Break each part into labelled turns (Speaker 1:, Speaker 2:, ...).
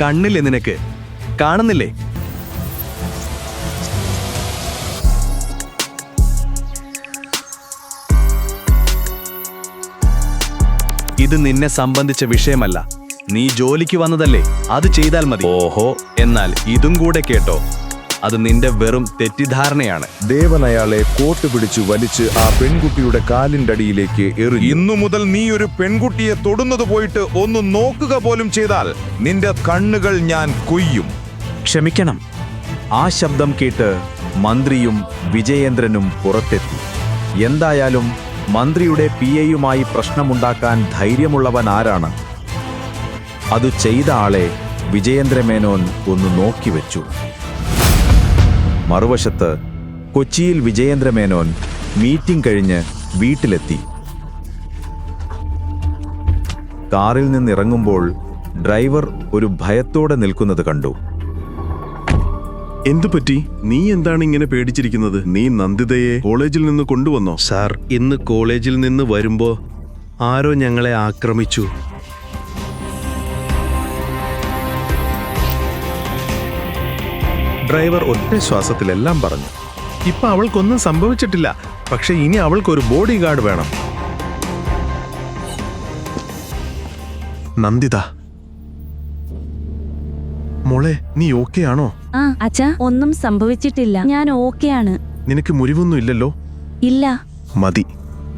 Speaker 1: കണ്ണില്ലേ നിനക്ക്? കാണുന്നില്ലേ? ഇത് നിന്നെ സംബന്ധിച്ച വിഷയമല്ല. നീ ജോലിക്ക് വന്നതല്ലേ? അത് ചെയ്താൽ മതി. ഓഹോ. എന്നാൽ ഇതും കൂടെ കേട്ടോ. അത് നിന്റെ വെറും തെറ്റിദ്ധാരണയാണ്.
Speaker 2: ദേവൻ അയാളെ കോട്ട് പിടിച്ച് വലിച്ച് ആ പെൺകുട്ടിയുടെ കാലിന്റെ അടിയിലേക്ക് എറിഞ്ഞു. ഇന്നു മുതൽ നീ ഒരു പെൺകുട്ടിയെ തൊടുന്നത് പോയിട്ട് ഒന്ന് നോക്കുക പോലും ചെയ്താൽ നിന്റെ കണ്ണുകൾ ഞാൻ കൊയ്യും.
Speaker 3: ക്ഷമിക്കണം. ആ ശബ്ദം കേട്ട് മന്ത്രിയും വിജയേന്ദ്രനും പുറത്തെത്തി. എന്തായാലും മന്ത്രിയുടെ പി എയുമായി പ്രശ്നമുണ്ടാക്കാൻ ധൈര്യമുള്ളവൻ ആരാണ്? അത് ചെയ്ത ആളെ വിജയേന്ദ്രമേനോൻ ഒന്ന് നോക്കിവെച്ചു മറുവശത്ത് കൊച്ചിയിൽ വിജയേന്ദ്രമേനോൻ മീറ്റിംഗ് കഴിഞ്ഞ് വീട്ടിലെത്തി. കാറിൽ നിന്നിറങ്ങുമ്പോൾ ഡ്രൈവർ ഒരു ഭയത്തോടെ നിൽക്കുന്നത് കണ്ടു.
Speaker 4: എന്തു പറ്റി? നീ എന്താണ് ഇങ്ങനെ പേടിച്ചിരിക്കുന്നത്? നീ നന്ദിതയെ കോളേജിൽ നിന്ന് കൊണ്ടുവന്നോ?
Speaker 5: സാർ ഇന്ന് കോളേജിൽ നിന്ന് വരുമ്പോ ആരോ ഞങ്ങളെ ആക്രമിച്ചു.
Speaker 4: ഡ്രൈവർ ഒറ്റ ശ്വാസത്തിലെല്ലാം പറഞ്ഞു. ഇപ്പൊ അവൾക്കൊന്നും സംഭവിച്ചിട്ടില്ല. പക്ഷെ ഇനി അവൾക്കൊരു ബോഡി ഗാർഡ് വേണം. നന്ദിത. മോളെ നീ ഓക്കെ ആണോ?
Speaker 6: ആ അച്ഛാ ഒന്നും സംഭവിച്ചിട്ടില്ല. ഞാൻ ഓക്കെയാണ്
Speaker 4: നിനക്ക് മുരിവൊന്നും ഇല്ലല്ലോ?
Speaker 6: ഇല്ല.
Speaker 4: മതി.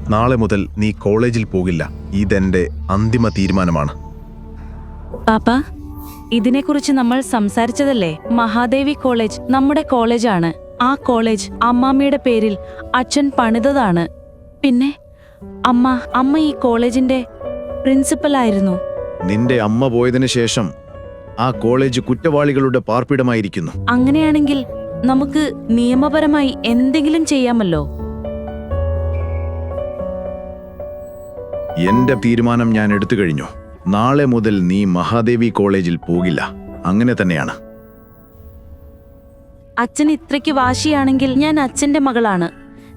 Speaker 4: നാളെ മുതൽ നീ കോളേജിൽ പോകില്ല. ഇതെന്റെ അന്തിമ തീരുമാനമാണ്.
Speaker 6: പാപ്പ ഇതിനെക്കുറിച്ച് നമ്മൾ സംസാരിച്ചതല്ലേ? മഹാദേവി കോളേജ് നമ്മുടെ കോളേജാണ്. ആ കോളേജ് അമ്മാമ്മയുടെ പേരിൽ അച്ഛൻ പണിതതാണ്. പിന്നെ? അമ്മ അമ്മ ഈ കോളേജിന്റെ പ്രിൻസിപ്പൽ ആയിരുന്നു
Speaker 7: നിന്റെ അമ്മ പോയതിനു ശേഷം ആ കോളേജ് കുറ്റവാളികളുടെ പാർപ്പിടമായിരിക്കുന്നു.
Speaker 6: അങ്ങനെയാണെങ്കിൽ നമുക്ക് നിയമപരമായി എന്തെങ്കിലും ചെയ്യാമല്ലോ?
Speaker 7: എന്റെ തീരുമാനം ഞാൻ എടുത്തു കഴിഞ്ഞു. നാളെ മുതൽ നീ മഹാദേവി കോളേജിൽ പോകില്ല. അങ്ങനെ തന്നെയാണ്.
Speaker 6: അച്ഛൻ ഇത്രയ്ക്ക് വാശിയാണെങ്കിൽ ഞാൻ അച്ഛന്റെ മകളാണ്.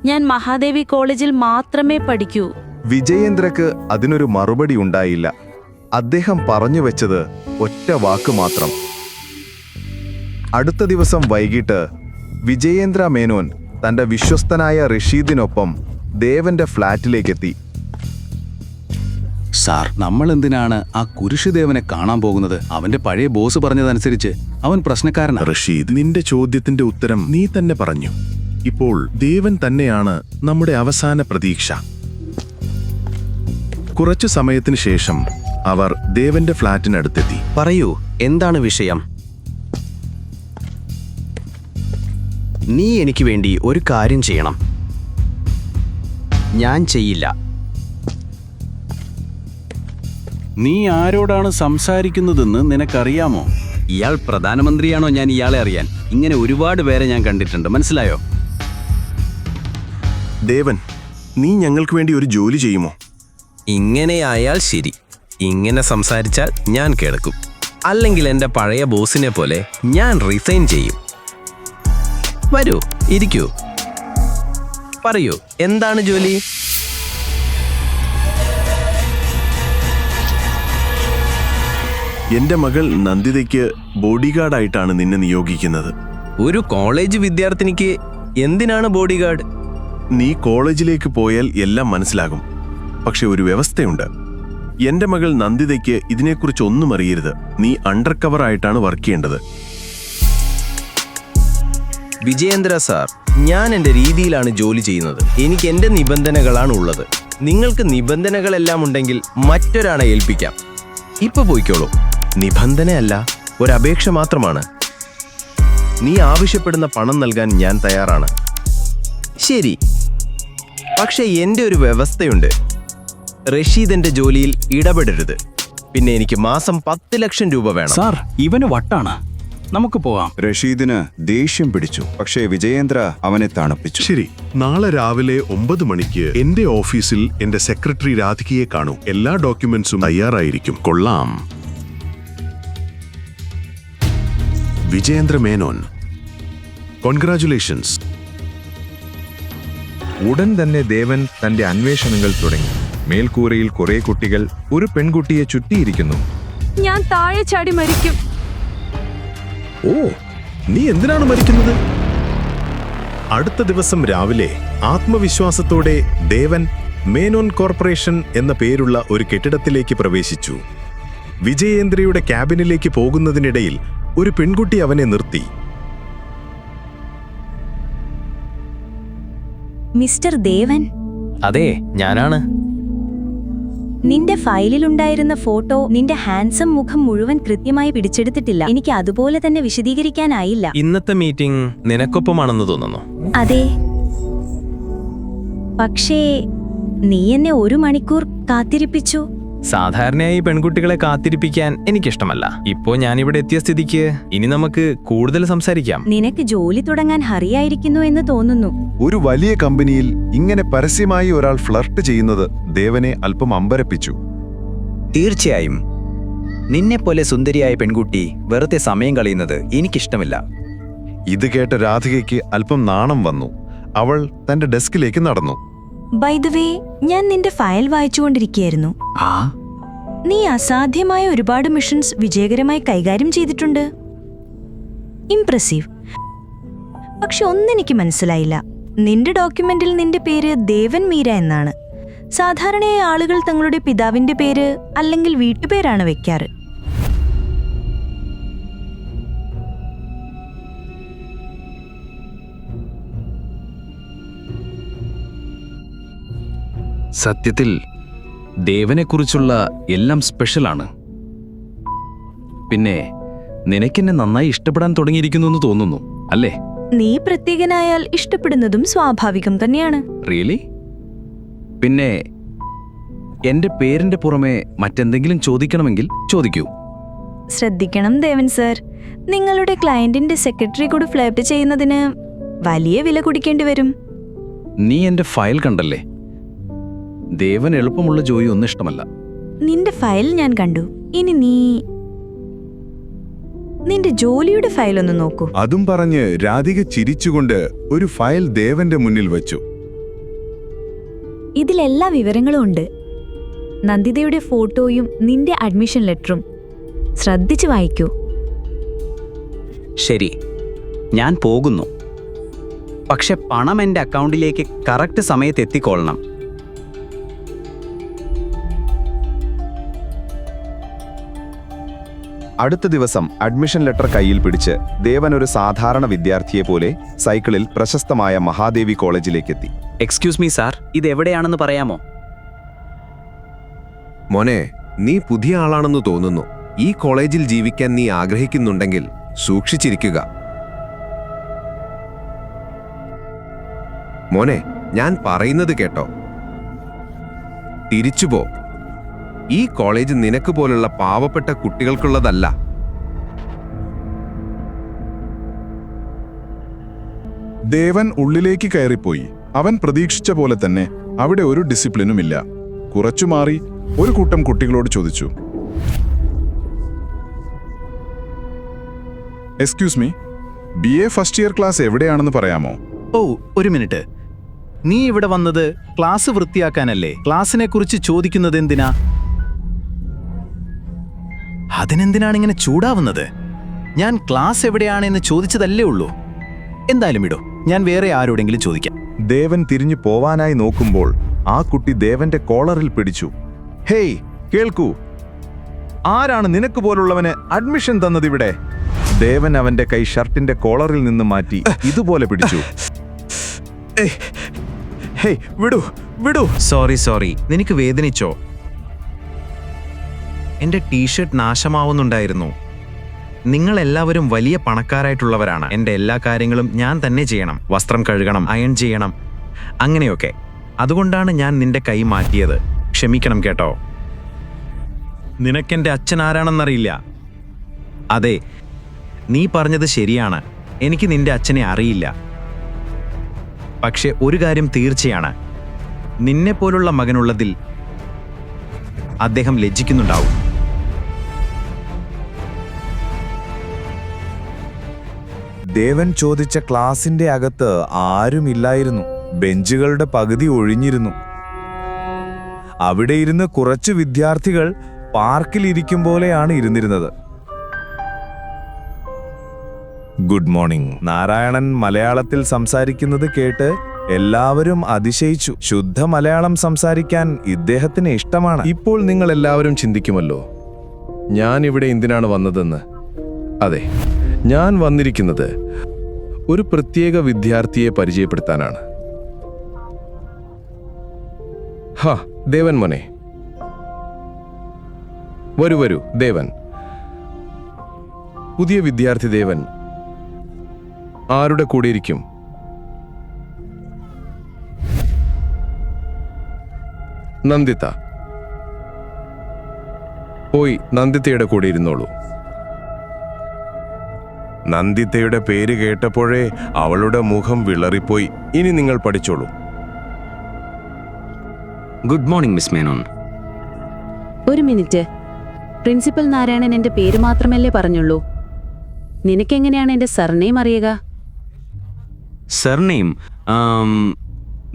Speaker 6: ഞാൻ മഹാദേവി കോളേജിൽ മാത്രമേ പഠിക്കൂ.
Speaker 2: വിജയേന്ദ്രക്ക് അതിനൊരു മറുപടി ഉണ്ടായില്ല. അദ്ദേഹം പറഞ്ഞു വെച്ചത് ഒറ്റ വാക്ക് മാത്രം. അടുത്ത ദിവസം വൈകിട്ട് വിജയേന്ദ്ര മേനോൻ തന്റെ വിശ്വസ്തനായ റഷീദിനൊപ്പം ദേവന്റെ ഫ്ളാറ്റിലേക്കെത്തി
Speaker 1: സാർ നമ്മൾ എന്തിനാണ് ആ കുരിശുദേവനെ കാണാൻ പോകുന്നത്? അവന്റെ പഴയ ബോസ് പറഞ്ഞതനുസരിച്ച് അവൻ പ്രശ്നക്കാരൻ
Speaker 4: റഷീദ് നിന്റെ ചോദ്യത്തിന്റെ ഉത്തരം നീ തന്നെ പറഞ്ഞു. ഇപ്പോൾ ദേവൻ തന്നെയാണ് നമ്മുടെ അവസാന പ്രതീക്ഷ. കുറച്ചു സമയത്തിന് ശേഷം അവർ ദേവന്റെ ഫ്ളാറ്റിനടുത്തെത്തി
Speaker 5: പറയൂ എന്താണ് വിഷയം? നീ എനിക്ക് വേണ്ടി ഒരു കാര്യം ചെയ്യണം. ഞാൻ ചെയ്യില്ല.
Speaker 1: നീ ആരോടാണ് സംസാരിക്കുന്നതെന്ന് നിനക്കറിയാമോ? ഇയാൾ പ്രധാനമന്ത്രിയാണോ ഞാൻ ഇയാളെ അറിയാൻ? ഇങ്ങനെ ഒരുപാട് പേരെ ഞാൻ കണ്ടിട്ടുണ്ട്. മനസ്സിലായോ?
Speaker 4: ദേവൻ നീ ഞങ്ങൾക്ക് വേണ്ടി ഒരു ജോലി ചെയ്യുമോ?
Speaker 5: ഇങ്ങനെയായാൽ ശരി. ഇങ്ങനെ സംസാരിച്ചാൽ ഞാൻ കേൾക്കും. അല്ലെങ്കിൽ എന്റെ പഴയ ബോസിനെ പോലെ ഞാൻ റിസൈൻ ചെയ്യും. വരൂ ഇരിക്കൂ. പറയൂ എന്താണ് ജോലി?
Speaker 4: എന്റെ മകൾ നന്ദിതയ്ക്ക് ബോഡിഗാർഡായിട്ടാണ് നിന്നെ നിയോഗിക്കുന്നത്.
Speaker 5: ഒരു കോളേജ് വിദ്യാർത്ഥിനിക്ക് എന്തിനാണ് ബോഡിഗാർഡ്?
Speaker 4: നീ കോളേജിലേക്ക് പോയാൽ എല്ലാം മനസ്സിലാകും. പക്ഷെ ഒരു വ്യവസ്ഥയുണ്ട്. എന്റെ മകൾ നന്ദിതയ്ക്ക് ഇതിനെക്കുറിച്ച് ഒന്നും അറിയരുത്. നീ അണ്ടർ കവർ ആയിട്ടാണ് വർക്ക് ചെയ്യേണ്ടത്.
Speaker 5: വിജയേന്ദ്ര സാർ ഞാൻ എന്റെ രീതിയിലാണ് ജോലി ചെയ്യുന്നത്. എനിക്ക് എന്റെ നിബന്ധനകളാണ് ഉള്ളത്. നിങ്ങൾക്ക് നിബന്ധനകളെല്ലാം ഉണ്ടെങ്കിൽ മറ്റൊരാളെ ഏൽപ്പിക്കാം. ഇപ്പൊ പോയിക്കോളൂ. നിബന്ധനയല്ല ഒരപേക്ഷ മാത്രമാണ്. നീ ആവശ്യപ്പെടുന്ന പണം നൽകാൻ ഞാൻ തയ്യാറാണ്. ശരി. പക്ഷേ എന്റെ ഒരു വ്യവസ്ഥയുണ്ട്. റഷീദിന്റെ ജോലിയിൽ ഇടപെടരുത്. പിന്നെ എനിക്ക് മാസം പത്ത് ലക്ഷം രൂപ വേണം.
Speaker 1: സാർ ഇവന് വട്ടാണ്. നമുക്ക് പോവാം.
Speaker 2: റഷീദിന് ദേഷ്യം പിടിച്ചു. പക്ഷേ വിജയേന്ദ്ര അവനെ തണുപ്പിച്ചു.
Speaker 4: ശരി. നാളെ രാവിലെ ഒമ്പത് മണിക്ക് എന്റെ ഓഫീസിൽ എന്റെ സെക്രട്ടറി രാധികയെ കാണൂ. എല്ലാ ഡോക്യുമെന്റ്സും തയ്യാറായിരിക്കും. കൊള്ളാം. വിജയേന്ദ്ര മേനോൻ. കോൺഗ്രാചുലേഷൻസ്
Speaker 2: ഉടൻ തന്നെ ദേവൻ തന്റെ അന്വേഷണങ്ങൾ തുടങ്ങി. മേൽക്കൂരയിൽ കുറെ കുട്ടികൾ ഒരു പെൺകുട്ടിയെ ചുറ്റിയിരിക്കുന്നു.
Speaker 6: ഞാൻ താഴെ ചാടി മരിക്കും.
Speaker 8: ഓ നീ എന്തിനാണ് മരിക്കുന്നത്? അടുത്ത ദിവസം രാവിലെ ആത്മവിശ്വാസത്തോടെ ദേവൻ മേനോൻ കോർപ്പറേഷൻ എന്ന പേരുള്ള ഒരു കെട്ടിടത്തിലേക്ക് പ്രവേശിച്ചു. വിജയേന്ദ്രയുടെ ക്യാബിനിലേക്ക് പോകുന്നതിനിടയിൽ ഒരു പെൺകുട്ടി അവനെ നിർത്തി.
Speaker 9: മിസ്റ്റർ ദേവൻ?
Speaker 5: അതെ ഞാനാണ്.
Speaker 9: നിന്റെ ഫയലിലുണ്ടായിരുന്ന ഫോട്ടോ നിന്റെ ഹാൻസം മുഖം മുഴുവൻ കൃത്യമായി പിടിച്ചെടുത്തിട്ടില്ല. എനിക്ക് അതുപോലെ തന്നെ വിശദീകരിക്കാനായില്ല.
Speaker 5: ഇന്നത്തെ മീറ്റിംഗ് നിനക്കൊപ്പമാണെന്ന് തോന്നുന്നു.
Speaker 9: അതെ. പക്ഷേ നീ എന്നെ ഒരു മണിക്കൂർ കാത്തിരിപ്പിച്ചു.
Speaker 5: സാധാരണയായി പെൺകുട്ടികളെ കാത്തിരിപ്പിക്കാൻ എനിക്കിഷ്ടമല്ല. ഇപ്പോ ഞാനിവിടെ എത്തിയ സ്ഥിതിക്ക് ഇനി നമുക്ക് കൂടുതൽ സംസാരിക്കാം.
Speaker 9: നിനക്ക് ജോലി തുടങ്ങാൻ ഹറിയായിരിക്കുന്നു എന്ന് തോന്നുന്നു.
Speaker 2: ഒരു വലിയ കമ്പനിയിൽ ഇങ്ങനെ പരസ്യമായി ഒരാൾ ഫ്ലർട്ട് ചെയ്യുന്നത് ദേവനെ അല്പം അമ്പരപ്പിച്ചു.
Speaker 10: തീർച്ചയായും. നിന്നെപ്പോലെ സുന്ദരിയായ പെൺകുട്ടി വെറുതെ സമയം കളയുന്നത് എനിക്കിഷ്ടമില്ല.
Speaker 2: ഇത് കേട്ട രാധികയ്ക്ക് അല്പം നാണം വന്നു. അവൾ തന്റെ ഡെസ്കിലേക്ക് നടന്നു.
Speaker 9: ബൈ ദ വേ ഞാൻ നിന്റെ ഫയൽ വായിച്ചുകൊണ്ടിരിക്കുകയായിരുന്നു.
Speaker 10: ആ?
Speaker 9: നീ അസാധ്യമായ ഒരുപാട് മിഷൻസ് വിജയകരമായി കൈകാര്യം ചെയ്തിട്ടുണ്ട്. ഇംപ്രസീവ് പക്ഷെ ഒന്നെനിക്ക് മനസ്സിലായില്ല. നിന്റെ ഡോക്യുമെന്റിൽ നിന്റെ പേര് ദേവൻ മീര എന്നാണ്. സാധാരണയായി ആളുകൾ തങ്ങളുടെ പിതാവിന്റെ പേര് അല്ലെങ്കിൽ വീട്ടുപേരാണ് വെക്കാറ്.
Speaker 1: സത്യത്തിൽ ദേവനെക്കുറിച്ചുള്ള എല്ലാം സ്പെഷ്യലാണ്. പിന്നെ നിനക്കെന്നെ നന്നായി ഇഷ്ടപ്പെടാൻ തുടങ്ങിയിരിക്കുന്നു എന്ന് തോന്നുന്നു അല്ലേ?
Speaker 9: നീ പ്രത്യേകനായാൽ ഇഷ്ടപ്പെടുന്നതും സ്വാഭാവികം തന്നെയാണ്.
Speaker 1: റിയലി പിന്നെ എന്റെ പേരിന്റെ പുറമെ മറ്റെന്തെങ്കിലും ചോദിക്കണമെങ്കിൽ ചോദിക്കൂ.
Speaker 9: ശ്രദ്ധിക്കണം ദേവൻ സർ. നിങ്ങളുടെ ക്ലയന്റിന്റെ സെക്രട്ടറി കൂടി ഫ്ലേറ്റ് ചെയ്യുന്നതിന് വലിയ വില കുടിക്കേണ്ടി വരും.
Speaker 1: നീ എന്റെ ഫയൽ കണ്ടല്ലേ? ദേവൻ എളുപ്പമുള്ള ജോലി ഒന്നും ഇഷ്ടമല്ല.
Speaker 9: നിന്റെ ഫയൽ ഞാൻ കണ്ടു. ഇനി നീ നിന്റെ ജോലിയുടെ ഫയൽ ഒന്ന് നോക്കൂ.
Speaker 2: അതും പറഞ്ഞ് രാധിക ചിരിച്ചുകൊണ്ട് ഒരു ഫയൽ ദേവന്റെ മുന്നിൽ വെച്ചു.
Speaker 9: ഇതിലെല്ലാ വിവരങ്ങളും ഉണ്ട്. നന്ദിതയുടെ ഫോട്ടോയും നിന്റെ അഡ്മിഷൻ ലെറ്ററും. ശ്രദ്ധിച്ചു വായിക്കൂ.
Speaker 10: ശരി. ഞാൻ പോകുന്നു. പക്ഷെ പണം എന്റെ അക്കൗണ്ടിലേക്ക് കറക്റ്റ് സമയത്ത് എത്തിക്കൊള്ളണം.
Speaker 2: അടുത്ത ദിവസം അഡ്മിഷൻ ലെറ്റർ കയ്യിൽ പിടിച്ച് ദേവൻ ഒരു സാധാരണ വിദ്യാർത്ഥിയെ പോലെ സൈക്കിളിൽ പ്രശസ്തമായ മഹാദേവി കോളേജിലേക്ക് എത്തി
Speaker 10: എക്സ്ക്യൂസ് മീ സാർ ഇത് എവിടെയാണെന്ന് പറയാമോ?
Speaker 11: മോനെ നീ പുതിയ ആളാണെന്ന് തോന്നുന്നു. ഈ കോളേജിൽ ജീവിക്കാൻ നീ ആഗ്രഹിക്കുന്നുണ്ടെങ്കിൽ സൂക്ഷിച്ചിരിക്കുക. മോനെ ഞാൻ പറയുന്നത് കേട്ടോ. തിരിച്ചുപോ. ഈ കോളേജ് നിനക്ക് പോലുള്ള പാവപ്പെട്ട കുട്ടികൾക്കുള്ളതല്ല.
Speaker 2: ദേവൻ ഉള്ളിലേക്ക് കയറിപ്പോയി. അവൻ പ്രതീക്ഷിച്ച പോലെ തന്നെ അവിടെ ഒരു ഡിസിപ്ലിനുമില്ല. കുറച്ചു മാറി ഒരു കൂട്ടം കുട്ടികളോട് ചോദിച്ചു. Excuse me B A first year class എവിടെയാണെന്ന് പറയാമോ?
Speaker 7: ഓ ഒരു മിനിറ്റ്. നീ ഇവിടെ വന്നത് ക്ലാസ് വൃത്തിയാക്കാനല്ലേ? ക്ലാസ്സിനെ കുറിച്ച് ചോദിക്കുന്നത് എന്തിനാ അതിനെന്തിനാണ് ഇങ്ങനെ ചൂടാവുന്നത്? ഞാൻ ക്ലാസ് എവിടെയാണ് എന്ന് ചോദിച്ചതല്ലേ ഉള്ളൂ. എന്തായാലും ഇടോ ഞാൻ വേറെ ആരോടെങ്കിലും ചോദിക്കാം.
Speaker 2: ദേവൻ തിരിഞ്ഞു പോവാനായി നോക്കുമ്പോൾ ആ കുട്ടി ദേവന്റെ കോളറിൽ പിടിച്ചു. ഹേയ് കേൾക്കൂ. ആരാണ് നിനക്ക് പോലുള്ളവന് അഡ്മിഷൻ തന്നതിവിടെ? ദേവൻ അവന്റെ കൈ ഷർട്ടിന്റെ കോളറിൽ നിന്ന് മാറ്റി ഇതുപോലെ പിടിച്ചു.
Speaker 3: ഹേയ് വിടൂ വിടൂ. Sorry sorry. നിനക്ക് വേദനിച്ചോ? എന്റെ ടീഷർട്ട് നാശമാവുന്നുണ്ടായിരുന്നു. നിങ്ങൾ എല്ലാവരും വലിയ പണക്കാരായിട്ടുള്ളവരാണ്. എന്റെ എല്ലാ കാര്യങ്ങളും ഞാൻ തന്നെ ചെയ്യണം. വസ്ത്രം കഴുകണം അയൺ ചെയ്യണം അങ്ങനെയൊക്കെ. അതുകൊണ്ടാണ് ഞാൻ നിന്റെ കൈ മാറ്റിയത്. ക്ഷമിക്കണം കേട്ടോ. നിനക്കെന്റെ അച്ഛൻ ആരാണെന്നറിയില്ല. അതെ നീ പറഞ്ഞത് ശരിയാണ്. എനിക്ക് നിന്റെ അച്ഛനെ അറിയില്ല. പക്ഷെ ഒരു കാര്യം തീർച്ചയാണ്. നിന്നെപ്പോലുള്ള മകനുള്ളതിൽ അദ്ദേഹം ലജ്ജിക്കുന്നുണ്ടാവും.
Speaker 2: ദേവൻ ചോദിച്ച ക്ലാസിന്റെ അകത്ത് ആരുമില്ലായിരുന്നു. ബെഞ്ചുകളുടെ പകുതി ഒഴിഞ്ഞിരുന്നു. അവിടെ ഇരുന്ന് കുറച്ച് വിദ്യാർത്ഥികൾ പാർക്കിൽ ഇരിക്കും പോലെയാണ് ഇരുന്നിരുന്നത്.
Speaker 11: Good morning. നാരായണൻ മലയാളത്തിൽ സംസാരിക്കുന്നത് കേട്ട് എല്ലാവരും അതിശയിച്ചു. ശുദ്ധ മലയാളം സംസാരിക്കാൻ ഇദ്ദേഹത്തിന് ഇഷ്ടമാണ്.
Speaker 12: ഇപ്പോൾ നിങ്ങൾ എല്ലാവരും ചിന്തിക്കുമല്ലോ ഞാൻ ഇവിടെ എന്തിനാണ് വന്നതെന്ന്? അതെ. ഞാൻ വന്നിരിക്കുന്നത് ഒരു പ്രത്യേക വിദ്യാർത്ഥിയെ പരിചയപ്പെടുത്താനാണ്. ഹാ ദേവൻ മോനെ. വരൂ വരൂ ദേവൻ. പുതിയ വിദ്യാർത്ഥി ദേവൻ. ആരുടെ കൂടെ ഇരിക്കും നന്ദിത. പോയി നന്ദിതയുടെ കൂടെ ഇരുന്നോളൂ.
Speaker 11: നന്ദിതയുടെ പേര് കേട്ടപ്പോഴേ അവളുടെ മുഖം വിളറിപ്പോയി. ഇനി നിങ്ങൾ പഠിച്ചോളൂ.
Speaker 13: Good morning miss Menon.
Speaker 6: ഒരു മിനിറ്റ്. പ്രിൻസിപ്പൽ നാരായണൻ എന്റെ പേര് മാത്രമല്ലേ പറഞ്ഞുള്ളൂ? നിനക്കെങ്ങനെയാണ് എന്റെ സർനെയിം അറിയുക?
Speaker 13: സർനെയിം?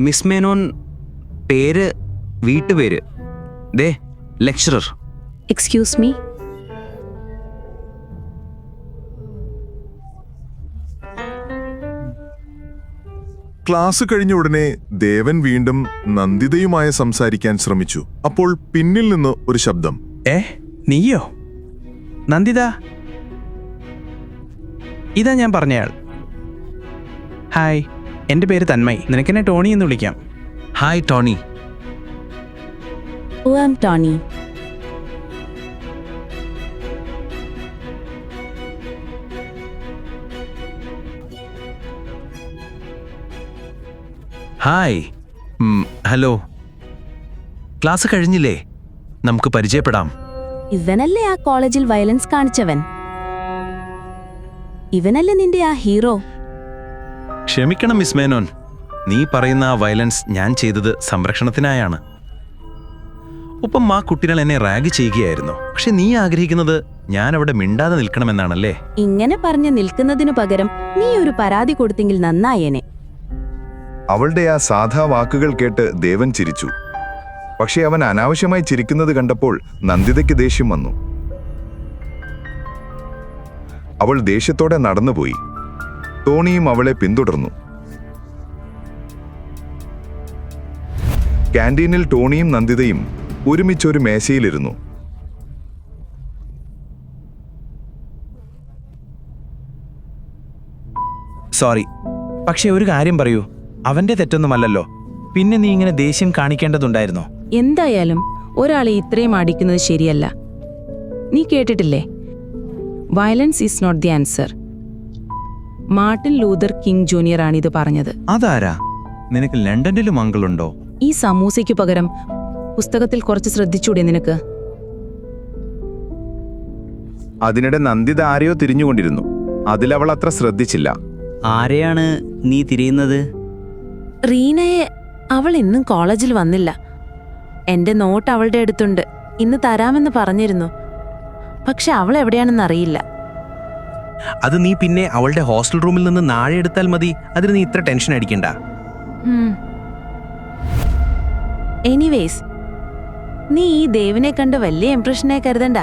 Speaker 13: മിസ് മേനോൻ പേര് വീട്ടുപേര്. ദേ ലെക്ചറർ.
Speaker 6: എക്സ്ക്യൂസ് മീ
Speaker 2: ക്ലാസ് കഴിഞ്ഞ ഉടനെ ദേവൻ വീണ്ടും നന്ദിതയുമായി സംസാരിക്കാൻ ശ്രമിച്ചു. അപ്പോൾ പിന്നിൽ നിന്ന് ഒരു ശബ്ദം.
Speaker 7: ഏ നീയോ? നന്ദിത? ഇതാ ഞാൻ പറഞ്ഞയാൾ. ഹായ് എന്റെ പേര് തന്മയ്. നിനക്കെന്നെ ടോണി എന്ന് വിളിക്കാം.
Speaker 3: Hi Tony.
Speaker 6: ഓ ടോണി
Speaker 3: ഹായ്. ഹലോ. ക്ലാസ് കഴിഞ്ഞില്ലേ? നമുക്ക് പരിചയപ്പെടാം.
Speaker 6: ഇവനല്ലേ ആ കോളേജിൽ വയലൻസ് കാണിച്ചവൻ? ഇവനല്ലേ നിന്റെ ആ ഹീറോ?
Speaker 3: ക്ഷമിക്കണം മിസ് മേനോൻ. നീ പറയുന്ന ആ വയലൻസ് ഞാൻ ചെയ്തത് സംരക്ഷണത്തിനായാണ്. ഒപ്പം ആ കുട്ടികൾ എന്നെ റാഗ് ചെയ്യുകയായിരുന്നു. പക്ഷെ നീ ആഗ്രഹിക്കുന്നത് ഞാൻ അവിടെ മിണ്ടാതെ നിൽക്കണമെന്നാണല്ലേ?
Speaker 6: ഇങ്ങനെ പറഞ്ഞു നിൽക്കുന്നതിനു പകരം നീ ഒരു പരാതി കൊടുത്തെങ്കിൽ നന്നായേനെ.
Speaker 2: അവളുടെ ആ സാധാ വാക്കുകൾ കേട്ട് ദേവൻ ചിരിച്ചു. പക്ഷേ അവൻ അനാവശ്യമായി ചിരിക്കുന്നത് കണ്ടപ്പോൾ നന്ദിതയ്ക്ക് ദേഷ്യം വന്നു. അവൾ ദേഷ്യത്തോടെ നടന്നുപോയി. ടോണിയും അവളെ പിന്തുടർന്നു. ക്യാന്റീനിൽ ടോണിയും നന്ദിതയും ഒരുമിച്ചൊരു മേശയിലിരുന്നു.
Speaker 7: സോറി പക്ഷേ ഒരു കാര്യം പറയൂ. അവന്റെ തെറ്റൊന്നുമല്ലല്ലോ. പിന്നെ നീ ഇങ്ങനെ ദേഷ്യം കാണിക്കേണ്ടതുണ്ടായിരുന്നോ?
Speaker 6: എന്തായാലും ഒരാളെ ഇത്രയും അടിക്കുന്നത് ശരിയല്ല. നീ കേട്ടിട്ടില്ലേ? Violence is not the answer Martin Luther King Junior ആണ് ഇത് പറഞ്ഞത്.
Speaker 14: അതാരാ? നിനക്ക് ലണ്ടനിലും അങ്കിളുണ്ടോ
Speaker 6: ഈ സമൂസയ്ക്കു പകരം പുസ്തകത്തിൽ കുറച്ച് ശ്രദ്ധിച്ചൂടെ നിനക്ക്?
Speaker 11: അതിനിടെ നന്ദിത ആരെയോ തിരിഞ്ഞുകൊണ്ടിരുന്നു. അതിലവൾ അത്ര ശ്രദ്ധിച്ചില്ല.
Speaker 13: ആരെയാണ് നീ തിരിയുന്നത്?
Speaker 6: റീനയെ അവൾ ഇന്നും കോളേജിൽ വന്നില്ല. എന്റെ നോട്ട് അവളുടെ അടുത്തുണ്ട്. ഇന്ന് തരാമെന്ന് പറഞ്ഞിരുന്നു. പക്ഷെ അവൾ എവിടെയാണെന്ന് അറിയില്ല.
Speaker 7: അത് നീ പിന്നെ അവളുടെ ഹോസ്റ്റൽ റൂമിൽ നിന്ന് നാഴെ എടുത്താൽ മതി. അതിന് നീ ഇത്ര ടെൻഷൻ അടിക്കണ്ട.
Speaker 6: എനിവേസ് നീ ഈ ദേവിനെ കണ്ട് വലിയ ഇംപ്രഷനെ കരുതണ്ട.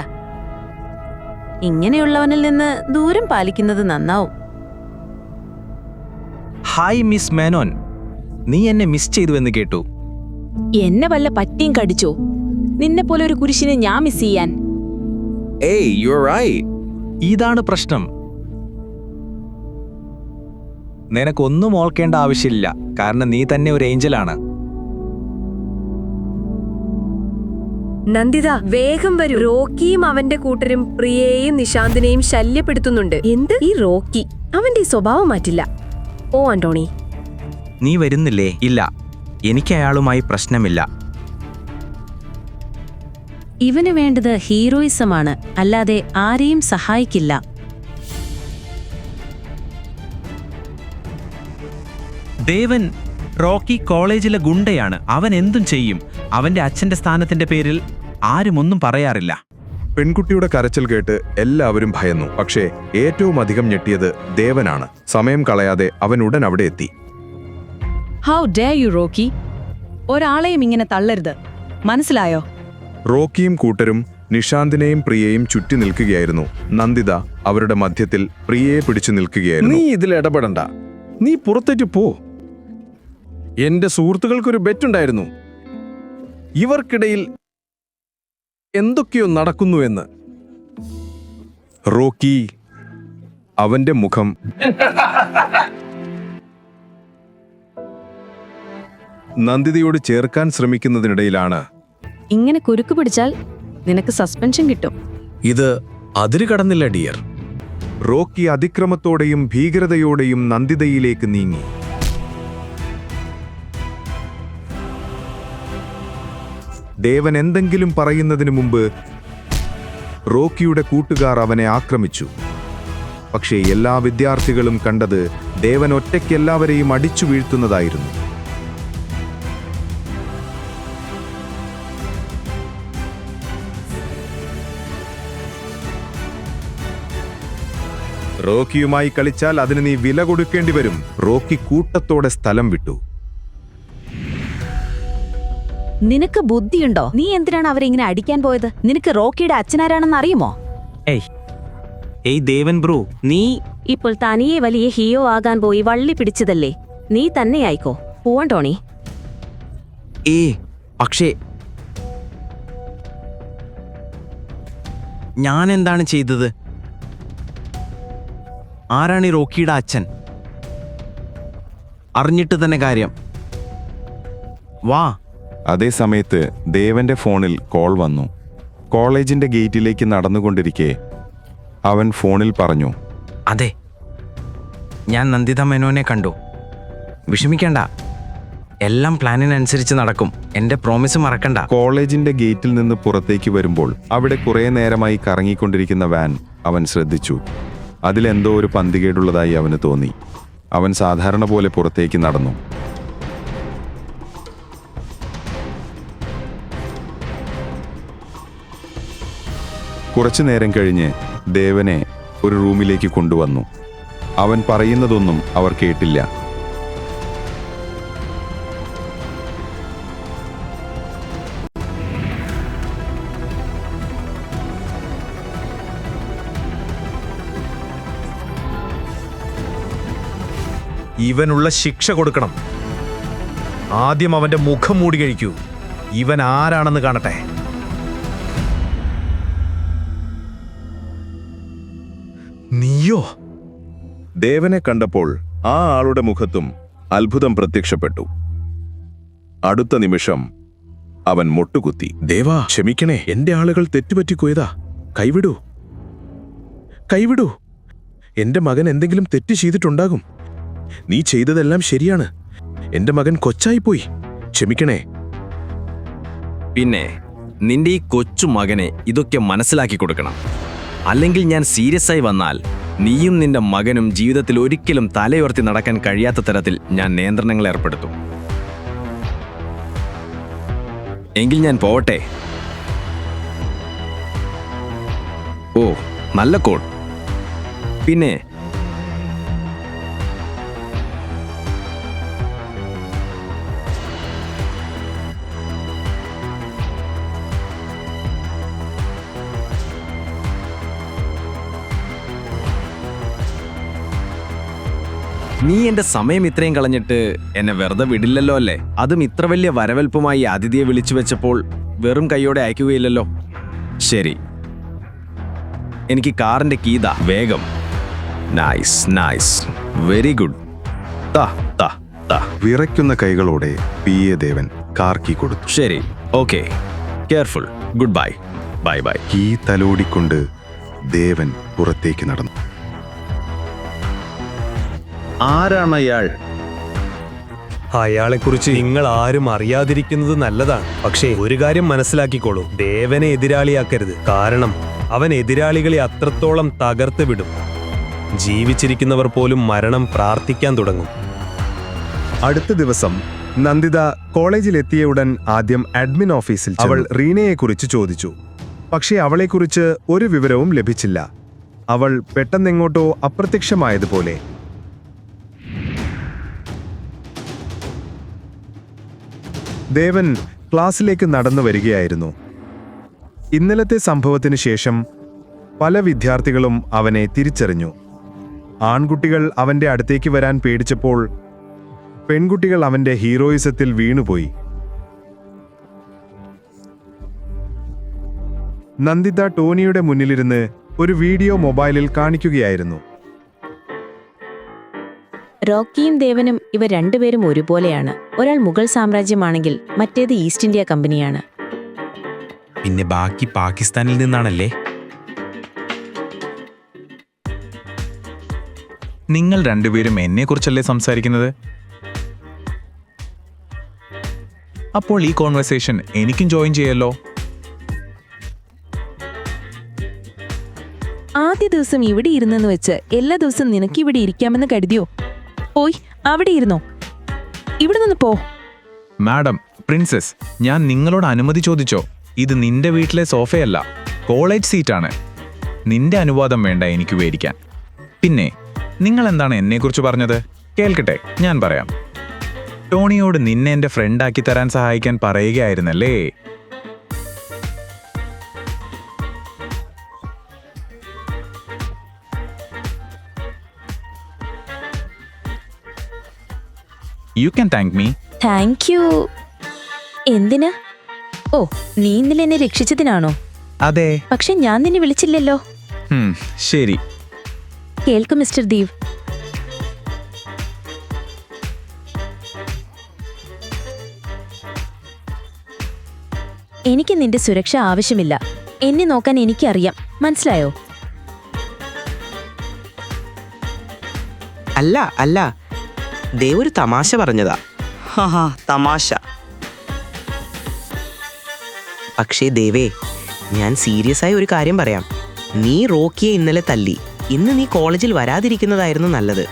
Speaker 6: ഇങ്ങനെയുള്ളവനിൽ നിന്ന് ദൂരം പാലിക്കുന്നത് നന്നാവും.
Speaker 7: ഹായ് മിസ് മേനോൻ നീ എന്നെ മിസ് ചെയ്തു എന്ന് കേട്ടു.
Speaker 6: എന്നെ വല്ല പറ്റിയും കടിച്ചോ? നിന്നെ പോലെ ഒരു കുരിശിനെ ഞാൻ മിസ് ചെയ്യാൻ.
Speaker 7: ഏയ് യു റൈറ്റ് ഇതാണ് പ്രശ്നം. നിനക്കൊന്നും ഓൾക്കേണ്ട ആവശ്യമില്ല. കാരണം നീ തന്നെ ഒരു ഏഞ്ചലാണ്.
Speaker 15: നന്ദിത വേഗം വരൂ. റോക്കിയും അവന്റെ കൂട്ടരും പ്രിയയെയും നിശാന്തിനെയും ശല്യപ്പെടുത്തുന്നുണ്ട്. എന്ത്? ഈ റോക്കി. അവന്റെ സ്വഭാവം മാറ്റില്ല. ഓ ആന്റോണി.
Speaker 14: നീ വരുന്നില്ലേ? ഇല്ല. എനിക്ക് അയാളുമായി പ്രശ്നമില്ല.
Speaker 6: ഇവന് വേണ്ടത് ഹീറോയിസമാണ്. അല്ലാതെ ആരെയും സഹായിക്കില്ല.
Speaker 14: ദേവൻ റോക്കി കോളേജിലെ ഗുണ്ടയാണ്. അവൻ എന്തും ചെയ്യും. അവന്റെ അച്ഛന്റെ സ്ഥാനത്തിന്റെ പേരിൽ ആരും ഒന്നും പറയാറില്ല.
Speaker 2: പെൺകുട്ടിയുടെ കരച്ചിൽ കേട്ട് എല്ലാവരും ഭയന്നു. പക്ഷേ ഏറ്റവും അധികം ഞെട്ടിയത് ദേവനാണ്. സമയം കളയാതെ അവൻ ഉടൻ അവിടെ എത്തി.
Speaker 6: ഹൗ ഡേ യു റോക്കി ഒരാളെയും ഇങ്ങനെ തള്ളരുത്. മനസ്സിലായോ?
Speaker 2: റോക്കിയും കൂട്ടരും നിഷാന്തിനെയും പ്രിയയും ചുറ്റി നിൽക്കുകയായിരുന്നു. നന്ദിത അവരുടെ മധ്യത്തിൽ പ്രിയയെ പിടിച്ചു നിൽക്കുകയായിരുന്നു.
Speaker 12: നീ ഇതിൽ ഇടപെടണ്ട. നീ പുറത്തേക്ക് പോ. എന്റെ സുഹൃത്തുക്കൾക്കൊരു ബെറ്റുണ്ടായിരുന്നു. ഇവർക്കിടയിൽ എന്തൊക്കെയോ നടക്കുന്നു എന്ന്.
Speaker 2: റോക്കി അവന്റെ മുഖം. നന്ദിതയോട് ചേർക്കാൻ ശ്രമിക്കുന്നതിനിടയിലാണ്.
Speaker 6: ഇങ്ങനെ കുരുക്ക് പിടിച്ചാൽ നിനക്ക് സസ്പെൻഷൻ കിട്ടും.
Speaker 12: ഇത് അതിര് കടന്നില്ല ഡിയർ.
Speaker 2: റോക്കി അതിക്രമത്തോടെയും ഭീകരതയോടെയും നന്ദിതയിലേക്ക് നീങ്ങി. ദേവൻ എന്തെങ്കിലും പറയുന്നതിനു മുമ്പ് റോക്കിയുടെ കൂട്ടുകാർ അവനെ ആക്രമിച്ചു. പക്ഷേ എല്ലാ വിദ്യാർത്ഥികളും കണ്ടത് ദേവൻ ഒറ്റയ്ക്ക് എല്ലാവരെയും അടിച്ചു വീഴ്ത്തുന്നതായിരുന്നു. റോക്കിയുമായി കളിച്ചാൽ അതിന് നീ വില കൊടുക്കേണ്ടി വരും. റോക്കി കൂട്ടത്തോടെ സ്ഥലം വിട്ടു.
Speaker 9: നിനക്ക് ബുദ്ധിയുണ്ടോ? നീ എന്തിനാണ് അവരെ ഇങ്ങനെ അടിക്കാൻ പോയത്? നിനക്ക് റോക്കിയുടെ അച്ഛനാരാണെന്ന് അറിയുമോ?
Speaker 10: ഏയ്. ഏയ് ദേവൻ ബ്രോ നീ
Speaker 9: ഇപ്പോൾ തനിയെ വലിയ ഹീയോ ആകാൻ പോയി വള്ളി പിടിച്ചതല്ലേ? നീ തന്നെ ആയിക്കോ പോവാൻ ടോണി.
Speaker 10: ഏ പക്ഷേ ഞാൻ എന്താണ് ചെയ്തത്? ആരാണ് ഈ റോക്കിയുടെ അച്ഛൻ? അറിഞ്ഞിട്ട് തന്നെ കാര്യം. വാ.
Speaker 2: അതേ സമയത്ത് ദേവന്റെ ഫോണിൽ കോൾ വന്നു. കോളേജിന്റെ ഗേറ്റിലേക്ക് നടന്നുകൊണ്ടിരിക്കെ അവൻ ഫോണിൽ പറഞ്ഞു.
Speaker 10: അതെ. ഞാൻ നന്ദിത മേനോനെ കണ്ടു. വിഷമിക്കണ്ട. എല്ലാം പ്ലാനിനനുസരിച്ച് നടക്കും. എന്റെ പ്രോമിസ് മറക്കണ്ട.
Speaker 2: കോളേജിന്റെ ഗേറ്റിൽ നിന്ന് പുറത്തേക്ക് വരുമ്പോൾ അവിടെ കുറേ നേരമായി കറങ്ങിക്കൊണ്ടിരിക്കുന്ന വാൻ അവൻ ശ്രദ്ധിച്ചു. അതിലെന്തോ ഒരു പന്തികേടുള്ളതായി അവന് തോന്നി. അവൻ സാധാരണ പോലെ പുറത്തേക്ക് നടന്നു. കുറച്ചു നേരം കഴിഞ്ഞ് ദേവനെ ഒരു റൂമിലേക്ക് കൊണ്ടുവന്നു. അവൻ പറയുന്നതൊന്നും അവർ കേട്ടില്ല.
Speaker 8: ഇവനുള്ള ശിക്ഷ കൊടുക്കണം. ആദ്യം അവന്റെ മുഖം മൂടി കഴിക്കൂ ഇവൻ ആരാണെന്ന് കാണട്ടെ. നീയോ?
Speaker 2: ദേവനെ കണ്ടപ്പോൾ ആ ആളുടെ മുഖത്തും അത്ഭുതം പ്രത്യക്ഷപ്പെട്ടു. അടുത്ത നിമിഷം അവൻ മുട്ടുകുത്തി
Speaker 8: ദേവാ ക്ഷമിക്കണേ എന്റെ ആളുകൾ തെറ്റുപറ്റിക്കോയതാ കൈവിടൂ. കൈവിടൂ. എന്റെ മകൻ എന്തെങ്കിലും തെറ്റ് ചെയ്തിട്ടുണ്ടാകും. നീ ചെയ്തതെല്ലാം ശരിയാണ്. എന്റെ മകൻ കൊച്ചായിപ്പോയി. ക്ഷമിക്കണേ.
Speaker 3: പിന്നെ നിന്റെ ഈ കൊച്ചു മകനെ ഇതൊക്കെ മനസ്സിലാക്കി കൊടുക്കണം. അല്ലെങ്കിൽ ഞാൻ സീരിയസ് ആയി വന്നാൽ നീയും നിന്റെ മകനും ജീവിതത്തിൽ ഒരിക്കലും തലയുയർത്തി നടക്കാൻ കഴിയാത്ത തരത്തിൽ ഞാൻ നിയന്ത്രണങ്ങൾ ഏർപ്പെടുത്തും. എങ്കിൽ ഞാൻ പോവട്ടെ? ഓ നല്ല കോൾ. പിന്നെ നീ എന്റെ സമയം ഇത്രയും കളഞ്ഞിട്ട് എന്നെ വെറുതെ വിടില്ലല്ലോ അല്ലേ? അതും ഇത്ര വലിയ വരവേൽപ്പുമായി അതിഥിയെ വിളിച്ചു വെച്ചപ്പോൾ വെറും കൈയോടെ അയക്കുകയില്ലല്ലോ. ശരി. എനിക്ക് കാറിന്റെ കീതാ വേഗം. നൈസ് നൈസ് വെരി ഗുഡ്
Speaker 2: വിറയ്ക്കുന്ന കൈകളോടെ P. A. Devan car key കൊടുത്തു.
Speaker 3: ശരി. Okay. Careful good bye bye bye
Speaker 2: key തലോടിക്കൊണ്ട് Devan പുറത്തേക്ക് നടന്നു.
Speaker 1: ആരാണ് അയാൾ?
Speaker 8: അയാളെക്കുറിച്ച് നിങ്ങൾ ആരും അറിയാതിരിക്കുന്നത് നല്ലതാണ്. പക്ഷേ ഒരു കാര്യം മനസ്സിലാക്കിക്കോളൂ. ദേവനെ എതിരാളിയാക്കരുത്. കാരണം അവൻ എതിരാളികളെ അത്രത്തോളം തകർത്ത് വിടും. ജീവിച്ചിരിക്കുന്നവർ പോലും മരണം പ്രാർത്ഥിക്കാൻ തുടങ്ങും.
Speaker 2: അടുത്ത ദിവസം നന്ദിത കോളേജിലെത്തിയ ഉടൻ ആദ്യം അഡ്മിൻ ഓഫീസിൽ അവൾ റീനയെക്കുറിച്ച് ചോദിച്ചു. പക്ഷേ അവളെക്കുറിച്ച് ഒരു വിവരവും ലഭിച്ചില്ല. അവൾ പെട്ടെന്നെങ്ങോട്ടോ അപ്രത്യക്ഷമായതുപോലെ ദേവൻ ക്ലാസ്സിലേക്ക് നടന്നു വരികയായിരുന്നു.
Speaker 16: ഇന്നലത്തെ സംഭവത്തിന് ശേഷം പല വിദ്യാർത്ഥികളും അവനെ തിരിച്ചറിഞ്ഞു. ആൺകുട്ടികൾ അവന്റെ അടുത്തേക്ക് വരാൻ പേടിച്ചപ്പോൾ പെൺകുട്ടികൾ അവന്റെ ഹീറോയിസത്തിൽ വീണുപോയി. നന്ദിത ടോണിയുടെ മുന്നിലിരുന്ന് ഒരു വീഡിയോ മൊബൈലിൽ കാണിക്കുകയായിരുന്നു.
Speaker 17: റോക്കിയും ദേവനും ഇവ രണ്ടുപേരും ഒരുപോലെയാണ്. ഒരാൾ മുഗൾ സാമ്രാജ്യമാണെങ്കിൽ മറ്റേത് ഈസ്റ്റ് ഇന്ത്യ കമ്പനിയാണ്.
Speaker 3: പിന്നെ ബാക്കി പാകിസ്ഥാനിൽ നിന്നാണല്ലേ?
Speaker 7: നിങ്ങൾ രണ്ടുപേരും എന്നെ കുറിച്ചല്ലേ സംസാരിക്കുന്നത്? അപ്പോൾ ഈ കോൺവെർസേഷൻ എനിക്കും ജോയിൻ ചെയ്യല്ലോ.
Speaker 17: ആദ്യ ദിവസം ഇവിടെ ഇരുന്നെന്ന് വെച്ച് എല്ലാ ദിവസവും നിനക്ക് ഇവിടെ ഇരിക്കാമെന്ന് കരുതിയോ? പോയി അവിടെ ഇരുന്നോ? ഇവിടെ നിന്ന് പോ.
Speaker 7: മാഡം പ്രിൻസസ് ഞാൻ നിങ്ങളോട് അനുമതി ചോദിച്ചോ? ഇത് നിന്റെ വീട്ടിലെ സോഫയല്ല കോളേജ് സീറ്റാണ്. നിന്റെ അനുവാദം വേണ്ട എനിക്ക് മേടിക്കാൻ പിന്നെ നിങ്ങൾ എന്താണ് എന്നെക്കുറിച്ച് പറഞ്ഞത്? കേൾക്കട്ടെ ഞാൻ പറയാം. ടോണിയോട് നിന്നെ എന്റെ ഫ്രണ്ടാക്കി തരാൻ സഹായിക്കാൻ പറയുകയായിരുന്നല്ലേ? You can thank me
Speaker 6: thank you എന്തിന്? ഓ നീ ഇന്നലെ എന്നെ രക്ഷിച്ചതിനാണോ?
Speaker 7: അതെ.
Speaker 6: പക്ഷെ ഞാൻ നിന്നെ വിളിച്ചില്ലല്ലോ.
Speaker 7: ശരി.
Speaker 6: കേൾക്കും മിസ്റ്റർ ദീപ്. എനിക്ക് നിന്റെ സുരക്ഷ ആവശ്യമില്ല. എന്നെ നോക്കാൻ എനിക്കറിയാം. മനസ്സിലായോ?
Speaker 10: അല്ല അല്ല. ദേവ് ഒരു തമാശ പറഞ്ഞതാ. ഹാ തമാശ. പക്ഷേ ദേവേ ഞാൻ സീരിയസ് ആയ ഒരു കാര്യം പറയാം. നീ റോക്കിയെ ഇന്നലെ തല്ലി. ഇന്ന് നീ കോളേജിൽ വരാതിരിക്കുന്നതായിരുന്നു നല്ലത്.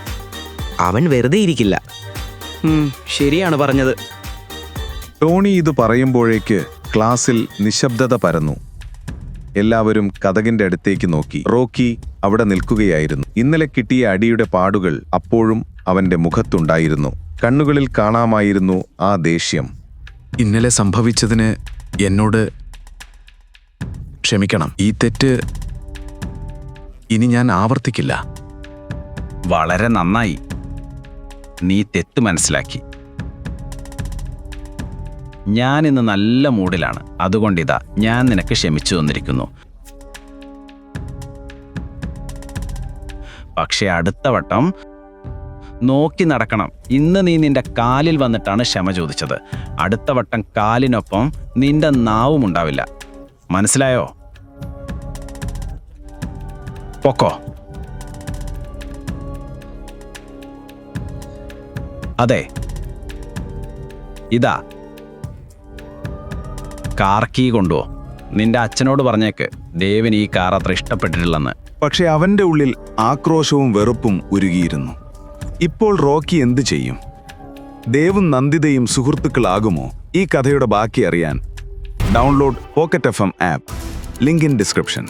Speaker 10: അവൻ വെറുതെ ഇരിക്കില്ല. ശരിയാണ് പറഞ്ഞത്.
Speaker 2: ടോണി ഇത് പറയുമ്പോഴേക്ക് ക്ലാസ്സിൽ നിശബ്ദത പരന്നു. എല്ലാവരും കഥകിന്റെ അടുത്തേക്ക് നോക്കി. റോക്കി അവിടെ നിൽക്കുകയായിരുന്നു. ഇന്നലെ കിട്ടിയ അടിയുടെ പാടുകൾ അപ്പോഴും അവന്റെ മുഖത്തുണ്ടായിരുന്നു. കണ്ണുകളിൽ കാണാമായിരുന്നു ആ ദേഷ്യം.
Speaker 18: ഇന്നലെ സംഭവിച്ചതിന് എന്നോട് ക്ഷമിക്കണം. ഈ തെറ്റ് ഇനി ഞാൻ ആവർത്തിക്കില്ല.
Speaker 10: വളരെ നന്നായി. നീ തെറ്റ് മനസ്സിലാക്കി. ഞാൻ ഇന്ന് നല്ല മൂഡിലാണ്. അതുകൊണ്ടിതാ ഞാൻ നിനക്ക് ക്ഷമിച്ചു തന്നിരിക്കുന്നു. പക്ഷേ അടുത്ത വട്ടം നോക്കി നടക്കണം. ഇന്ന് നീ നിന്റെ കാലിൽ വന്നിട്ടാണ് ക്ഷമ ചോദിച്ചത്. അടുത്ത വട്ടം കാലിനൊപ്പം നിന്റെ നാവും ഉണ്ടാവില്ല. മനസ്സിലായോ? പൊക്കോ? അതെ. ഇതാ. കാർ കീ കൊണ്ടുപോ നിന്റെ അച്ഛനോട് പറഞ്ഞേക്ക്. ദേവിന് ഈ കാർ അത്ര ഇഷ്ടപ്പെട്ടിട്ടില്ലെന്ന്.
Speaker 19: പക്ഷെ അവന്റെ ഉള്ളിൽ ആക്രോശവും വെറുപ്പും ഉരുകിയിരുന്നു. ഇപ്പോൾ റോക്കി എന്തു ചെയ്യും? ദേവും നന്ദിതയും സുഹൃത്തുക്കളാകുമോ? ഈ കഥയുടെ ബാക്കി അറിയാൻ download pocket F M app. Link in description.